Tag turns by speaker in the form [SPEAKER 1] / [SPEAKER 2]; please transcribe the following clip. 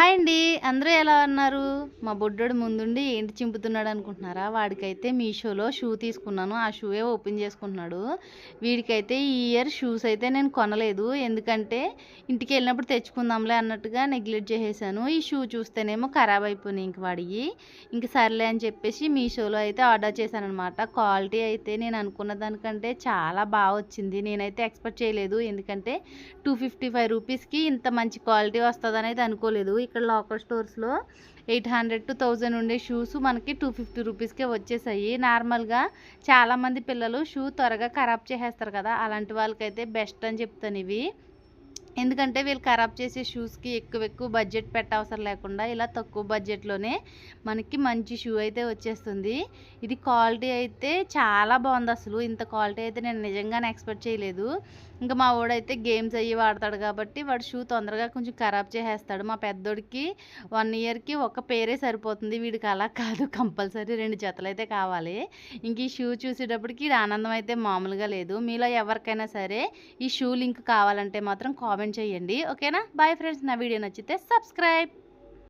[SPEAKER 1] Hi అండి. అందరూ ఎలా ఉన్నారు? మా బొడ్డోడు ముందుండి ఏంటి చింపుతున్నాడు అనుకుంటున్నారా? వాడికైతే మీషోలో షూ తీసుకున్నాను. ఆ షూయే ఓపెన్ చేసుకుంటున్నాడు. వీడికైతే ఈ ఇయర్ షూస్ అయితే నేను కొనలేదు. ఎందుకంటే ఇంటికి వెళ్ళినప్పుడు తెచ్చుకుందాంలే అన్నట్టుగా నెగ్లెక్ట్ చేసేసాను. ఈ షూ చూస్తేనేమో ఖరాబ్ అయిపోయినాయి ఇంక వాడికి ఇంక సర్లే అని చెప్పేసి మీషోలో అయితే ఆర్డర్ చేశాను అనమాట క్వాలిటీ అయితే నేను అనుకున్న దానికంటే చాలా బాగా వచ్చింది. నేనైతే ఎక్స్పెక్ట్ చేయలేదు. ఎందుకంటే టూ ఫిఫ్టీ ఫైవ్ రూపీస్కి ఇంత మంచి క్వాలిటీ వస్తుందని అయితే అనుకోలేదు. ఇక్కడ లోకల్ స్టోర్స్లో ఎయిట్ హండ్రెడ్ టు థౌజండ్ ఉండే షూస్ మనకి టూ ఫిఫ్టీ రూపీస్కే వచ్చేసాయి. నార్మల్గా చాలామంది పిల్లలు షూ త్వరగా ఖరాబ్ చేసేస్తారు కదా. అలాంటి వాళ్ళకైతే బెస్ట్ అని చెప్తాను ఇవి. ఎందుకంటే వీళ్ళు ఖరాబ్ చేసే షూస్కి ఎక్కువ ఎక్కువ బడ్జెట్ పెట్టవసరం లేకుండా ఇలా తక్కువ బడ్జెట్లోనే మనకి మంచి షూ అయితే వచ్చేస్తుంది. ఇది క్వాలిటీ అయితే చాలా బాగుంది అసలు. ఇంత క్వాలిటీ అయితే నేను నిజంగానే ఎక్స్పెక్ట్ చేయలేదు. ఇంకా మా వాడైతే గేమ్స్ అయ్యి వాడతాడు కాబట్టి వాడు షూ తొందరగా కొంచెం ఖరాబ్ చేసేస్తాడు. మా పెద్దోడికి వన్ ఇయర్కి ఒక పేరే సరిపోతుంది. వీడికి అలా కాదు. కంపల్సరీ రెండు జతలు అయితే కావాలి. ఇంక ఈ షూ చూసేటప్పటికి ఈడ ఆనందం అయితే మామూలుగా లేదు. మీలో ఎవరికైనా సరే ఈ షూ లింక్ కావాలంటే మాత్రం కామెంట్ చేయండి. ఓకేనా? బాయ్ ఫ్రెండ్స్ నా వీడియో నచ్చితే సబ్స్క్రైబ్